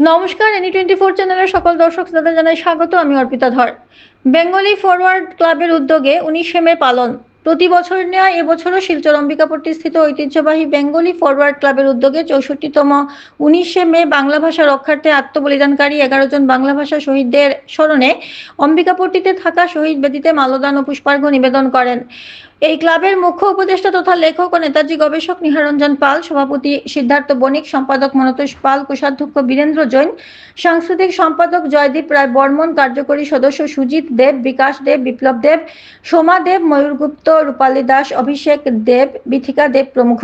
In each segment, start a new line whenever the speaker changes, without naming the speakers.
নমস্কার any twenty four চ্যানেলের সকল দর্শক শ্রোতা জানাই স্বাগত, আমি অর্পিতা ধর। বেঙ্গলি ফরওয়ার্ড ক্লাবের উদ্যোগে উনিশে মে পালন। প্রতি বছর নেওয়া এবছরও শিলচর অম্বিকাপট্টি স্থিত ঐতিহ্যবাহী বেঙ্গলি ফরওয়ার্ড ক্লাবের উদ্যোগে চৌষট্টিতম উনিশে মে বাংলা ভাষা রক্ষার্থে আত্মবলিদানকারী এগারো জন বাংলা ভাষা শহীদদের স্মরণে অম্বিকাপট্টিতে থাকা শহীদ বেদিতে মালদান ও পুষ্পার্ঘ নিবেদন করেন। এই ক্লাবের মুখ্য উপদেষ্টা তথা লেখক ও নেতাজি গবেষক নিহারঞ্জন পাল, সভাপতি সিদ্ধার্থ বণিক, সম্পাদক মনতোষ পাল, কোষাধ্যক্ষ বীরেন্দ্র জৈন, সাংস্কৃতিক সম্পাদক জয়দীপ রায় বর্মন, কার্যকরী সদস্য সুজিত দেব, বিকাশ দেব, বিপ্লব দেব, সোমা দেব ময়ূর গুপ্ত রূপালী দাস, অভিষেক দেব, বিথিকা দেব প্রমুখ।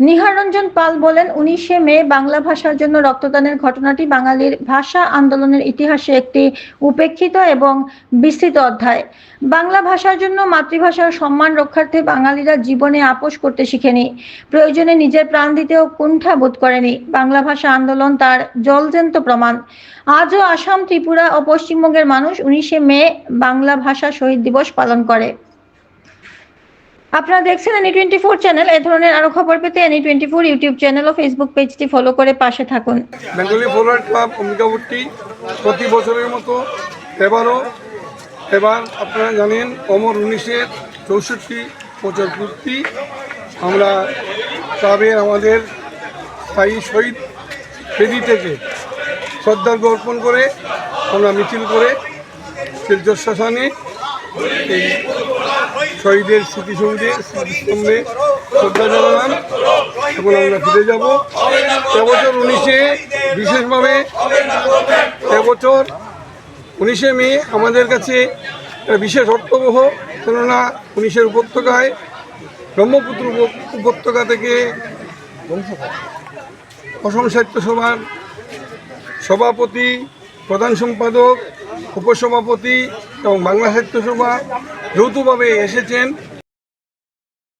নিহারঞ্জন পাল বলেন, উনিশে মে বাংলা ভাষার জন্য রক্তদানের ঘটনাটি বাঙালির ভাষা আন্দোলনের ইতিহাসে একটি উপেক্ষিত এবং বিস্তৃত অধ্যায়। বাংলা ভাষার জন্য মাতৃভাষার সম্মান রক্ষার্থে বাঙালিরা জীবনে আপোষ করতে শিখেনি। প্রয়োজনে নিজের প্রাণ দিতেও কুণ্ঠা বোধ করেনি। বাংলা ভাষা আন্দোলন তার জলজন্ত প্রমাণ। আজও আসাম ত্রিপুরা ও পশ্চিমবঙ্গের মানুষ উনিশে মে বাংলা ভাষা শহীদ দিবস পালন করে। আপনারা দেখছেন এনি টোয়েন্টি ফোর চ্যানেল এ ধরনের আরও খবর পেতে any twenty four YouTube channel ও ফেসবুক পেজটি ফলো করে পাশে থাকুন।
বেঙ্গলি ফরওয়ার্ড ক্লাব অম্বিকাবর্তী প্রতি বছরের মতো এবারও, এবার আপনারা জানেন অমর উনিশের চৌষট্টি বছর পূর্তি। আমরা ক্লাবের আমাদের স্থায়ী শহীদ বেদি থেকে শ্রদ্ধার্ঘ অর্পণ করে, আমরা মিছিল করে শিলচর শ্মশানে এই শহীদের স্মৃতিসৌধে স্মৃতিস্তম্ভে শ্রদ্ধা জানালাম এখন আমরা ফিরে যাব। এবছর উনিশে বিশেষভাবে এবছর উনিশে মে আমাদের কাছে বিশেষ অর্থবহ, কেননা উনিশের উপত্যকায় ব্রহ্মপুত্র উপত্যকা থেকে অসম সাহিত্য সভার সভাপতি, প্রধান সম্পাদক, উপসভাপতি এবং বাংলা সাহিত্য সভা যৌথভাবে এসেছেন।